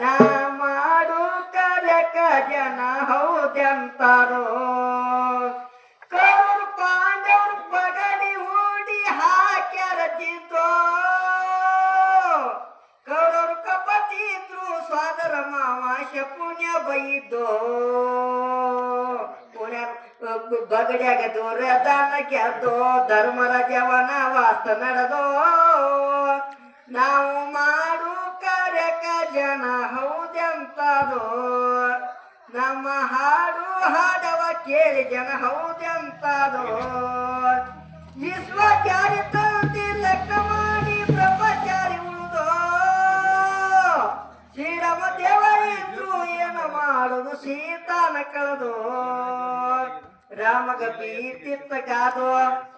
ನಾ ಮಾಡು ಕರೆಕ ಜನ ಹೌದಂತಾರೋ ಕೌರ್ ಪಾಂಡವ್ರ ಪಗಡಿ ಹೂಡಿ ಹಾಕ್ಯಾರ ಜಿದ್ದೋ ಕೌರವ್ರ ಕಪಟಿ ಇದ್ರು ಸ್ವಾದರ ಮಾವ ಶಪುಣ್ಯ ಬೈದೋ ಬಗಡ್ಯಾಗ ದೂರ ದಾನ ಗೆದ್ದೋ ಧರ್ಮರಾಜವನ ವಾಸ್ತ ನಡೆದೋ. ನಾವು ನಮ್ಮ ಹಾಡು ಹಾಡವ ಕೇಳಿ ಜನ ಹೌದೆಂತದೋ? ವಿಶ್ವಚಾರಿ ತಂತಿ ಲೆಕ್ಕ ಮಾಡಿ ಬ್ರಹ್ಮಚಾರಿ ಉಳಿದೋ? ಶ್ರೀರಾಮ ದೇವರಿದ್ರು ಏನು ಮಾಡುದು? ಸೀತಾನ ಕಳೆದು? ರಾಮಗ ಬೀತಿತ್ತ ಕಾದು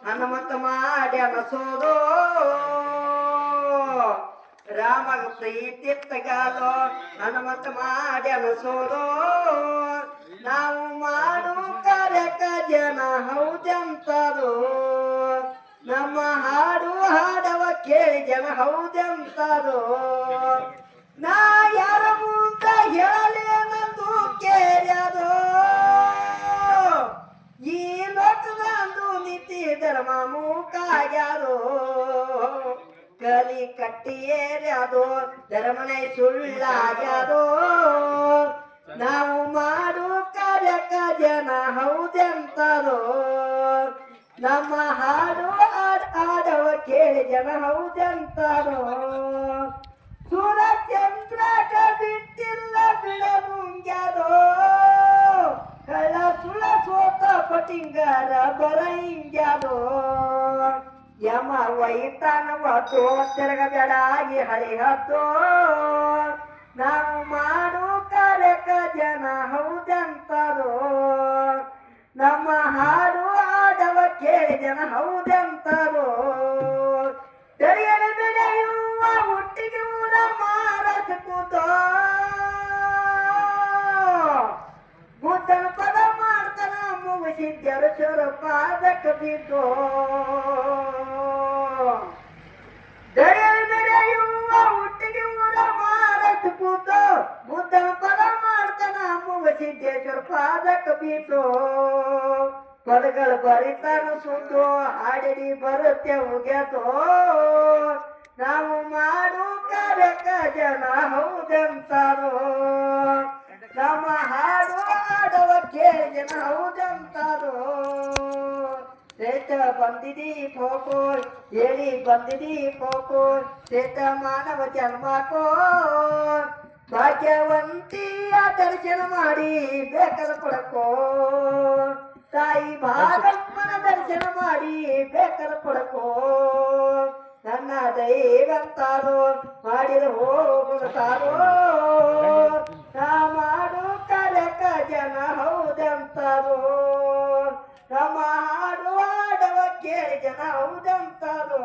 ಹನುಮಂತ ಮಾಡಿ ಅನಸೋದು ಇತ್ತಿತ್ತಗಾದೋ ನನ್ನ ಹನುಮಂತ ಮಾಡಿ ಅನಸೋದು ನಾವು ಮಾಡು ಕಾರ್ಯಕ ಜನ ಹೌದೆಂತರು ನಮ್ಮ ಹಾಡು ಹಾಡವ ಕೇಳಿ ಜನ ಹೌದೆಂತರು ನಾ ಯಾರ ಮುಂದ ಹೇಳಲೇನಂದು ಕೇಳ್ಯದು. ಈ ಲೋಕದಂದು ನೀತಿ ಧರ್ಮ ಮೂಕಾಗ್ಯದು. ಕಲಿ ಕಟ್ಟಿಯೇರ್ಯಾದೋ ಧರ್ಮನೆ ಸುಳ್ಳಾಗ್ಯಾದೋ ನಾವು ಮಾಡು ಕಾರ್ಯಕ ಜನ ಹೌದೆಂತಾರೋ ನಮ್ಮ ಹಾಡು ಆಡವ ಕೇಳಿ ಜನ ಹೌದೆಂತಾರೋ ಸೂರ್ಯಚಂದ್ರಕ ಬಿಟ್ಟಿಲ್ಲ ಬಿಳಮುಂಗ್ಯದೋ ಕಳ ಸುಳ ಸೋತ ಪಟಿಂಗರ ಬರಂಗ್ಯದೋ ಯಮ ವೈತಾನ ವತ್ತು ತಿರುಗಬೇಡಾಗಿ ಹರಿಹತ್ತೋ ನಾವು ಮಾಡು ಕಲೆಕ ಜನ ಹೌದಂತರೋ ನಮ್ಮ ಹಾಡು ಆಡವ ಕೇಳಿ ಜನ ಹೌದಂತದೋ ತೆರೆಯಲು ಬೆಳೆಯುವ ಹುಟ್ಟಿಗೆ ಊರ ಮಾರಸ ಕೂತೋ. ಬುದ್ಧನ ಪದ ಮಾಡ್ತಾನ ಮುಗಿಸಿದ್ದರು ಸ್ವರೂಪಾದಕ ಬಿದ್ದೋ ಬುದ್ಧನ ಪದ ಮಾಡ್ತಾನ ಮುಗಿಸಿದ್ದೇಶ್ವರ ಪಾದಕ ಬಿದ್ದೋ ಪದಗಳು ಬರಿತಾನ ಸುದ್ದು, ಹಾಡಿಡಿ ಬರುತ್ತೆ ಉಗ್ಯತೋ ನಾವು ಮಾಡು ಕಾರ್ಯಕ ಜನ ಹೌದೆಂತಾರೋ. ನಮ್ಮ ಹಾಡು ಆಡವ ಕೇಳಿ ಜನ ಹೌದೆಂತಾರೋ. ಶ್ರೇಷ್ಠ ಬಂದಿದಿ ಪೋಕೋ ಹೇಳಿ ಬಂದಿದಿ ಪೋಕೋ ಶ್ರೇಷ್ಠ ಮಾನವ ಜನ್ಮಕೋ ಭಾಗ್ಯವಂತಿಯ ದರ್ಶನ ಮಾಡಿ ಬೇಕಾದ ಕೊಡಕೋ. ತಾಯಿ ಭಾಗಮ್ಮನ ದರ್ಶನ ಮಾಡಿ ಬೇಕಾದ ಕೊಡಕೋ. ನನ್ನ ದೈವಂತಾರೋ, ಮಾಡಿದ ಹೋಗುತ್ತಾರೋ ನಾ ಮಾಡು ಕರಕ ಜನ ಹೌದಂತಾರೋ. ನಮ್ಮ ಹಾಡು ಆಡವ ಕೇಳಿ ಜನ ಹೌದಂತಾರೋ.